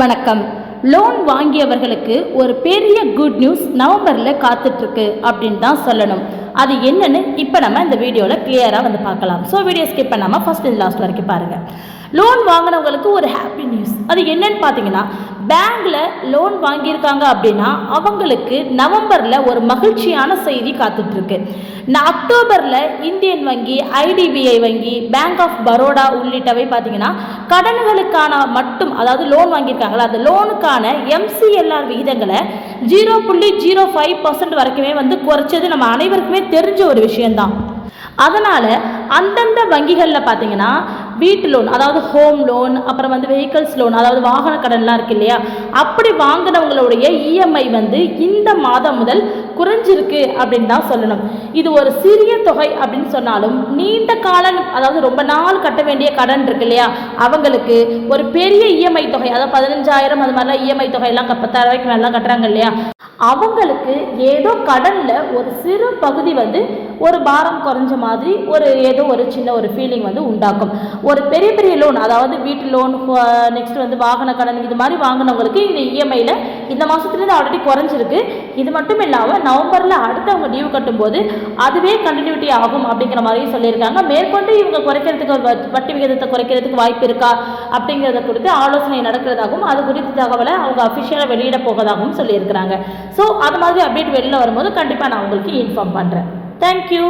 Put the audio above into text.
வணக்கம். லோன் வாங்கியவர்களுக்கு ஒரு பெரிய குட் நியூஸ் நவம்பரில் காத்துட்ருக்கு அப்படின்னு தான் சொல்லணும். அது என்னன்னு இப்போ நம்ம இந்த வீடியோவில் கிளியராக வந்து பார்க்கலாம். ஸோ வீடியோ ஸ்கிப் பண்ணாமல் ஃபஸ்ட் இது லாஸ்ட் வரைக்கும் பாருங்கள் லோன் வாங்கினவங்களுக்கு ஒரு ஹாப்பி நியூஸ் அது என்னன்னு பார்த்தீங்கன்னா பேங்க்கில் லோன் வாங்கியிருக்காங்க அப்படின்னா அவங்களுக்கு நவம்பரில் ஒரு மகிழ்ச்சியான செய்தி காத்துட்ருக்கு. நான் அக்டோபரில் இந்தியன் வங்கி ஐடிபிஐ வங்கி பேங்க் ஆஃப் பரோடா உள்ளிட்டவை பார்த்தீங்கன்னா கடன்களுக்கான மட்டும் அதாவது லோன் வாங்கியிருக்காங்களா அந்த லோனுக்கான எம்சிஎல்ஆர் விகிதங்களை ஜீரோ புள்ளி ஜீரோ ஃபைவ் பர்சன்ட் வரைக்குமே வந்து குறைச்சது நம்ம அனைவருக்குமே தெரிஞ்ச ஒரு விஷயம்தான். அதனால் அந்தந்த வங்கிகளில் பார்த்தீங்கன்னா வீட்டு லோன் அதாவது ஹோம் லோன் அப்புறம் வந்து வெஹிக்கல்ஸ் லோன் அதாவது வாகன கடன்லாம் இருக்கு இல்லையா? அப்படி வாங்கினவங்களுடைய இஎம்ஐ வந்து இந்த மாதம் முதல் குறைஞ்சிருக்கு அப்படின்னு தான் சொல்லணும். இது ஒரு சிறிய தொகை அப்படின்னு சொன்னாலும் நீண்ட காலம் அதாவது ரொம்ப நாள் கட்ட வேண்டிய கடன் இருக்கு இல்லையா? அவங்களுக்கு ஒரு பெரிய இஎம்ஐ தொகை அதாவது பதினஞ்சாயிரம் அது மாதிரிலாம் இஎம்ஐ தொகையெல்லாம் க- பத்தாயிரம் ரூபாய்க்கு மேலாம் கட்டுறாங்க இல்லையா? அவங்களுக்கு ஏதோ கடனில் ஒரு சிறு பகுதி வந்து ஒரு பாரம் குறைஞ்ச மாதிரி ஒரு ஏதோ ஒரு சின்ன ஒரு ஃபீலிங் வந்து உண்டாக்கும். ஒரு பெரிய பெரிய லோன் அதாவது வீட்டு லோன் நெக்ஸ்ட் வந்து வாகன கடன் இது மாதிரி வாங்கினவங்களுக்கு இந்த இஎம்ஐயில் இந்த மாதத்துலேருந்து ஆல்ரெடி குறைஞ்சிருக்கு. இது மட்டும் இல்லாமல் நவம்பரில் அடுத்து அவங்க டியூ கட்டும்போது அதுவே கண்டினியூட்டி ஆகும் அப்படிங்கிற மாதிரியும் சொல்லியிருக்காங்க. மேற்கொண்டு இவங்க குறைக்கிறதுக்கு வட்டி விகிதத்தை குறைக்கிறதுக்கு வாய்ப்பு இருக்கா அப்படிங்கிறத குறித்து ஆலோசனை நடக்கிறதாகவும் அது குறித்த தகவலை அவங்க அஃபிஷியலாக வெளியிட போவதாகவும் சொல்லியிருக்கிறாங்க. ஸோ அது மாதிரி அப்டேட் வெளியில் வரும்போது கண்டிப்பாக நான் உங்களுக்கு இன்ஃபார்ம் பண்ணுறேன் தேங்க்யூ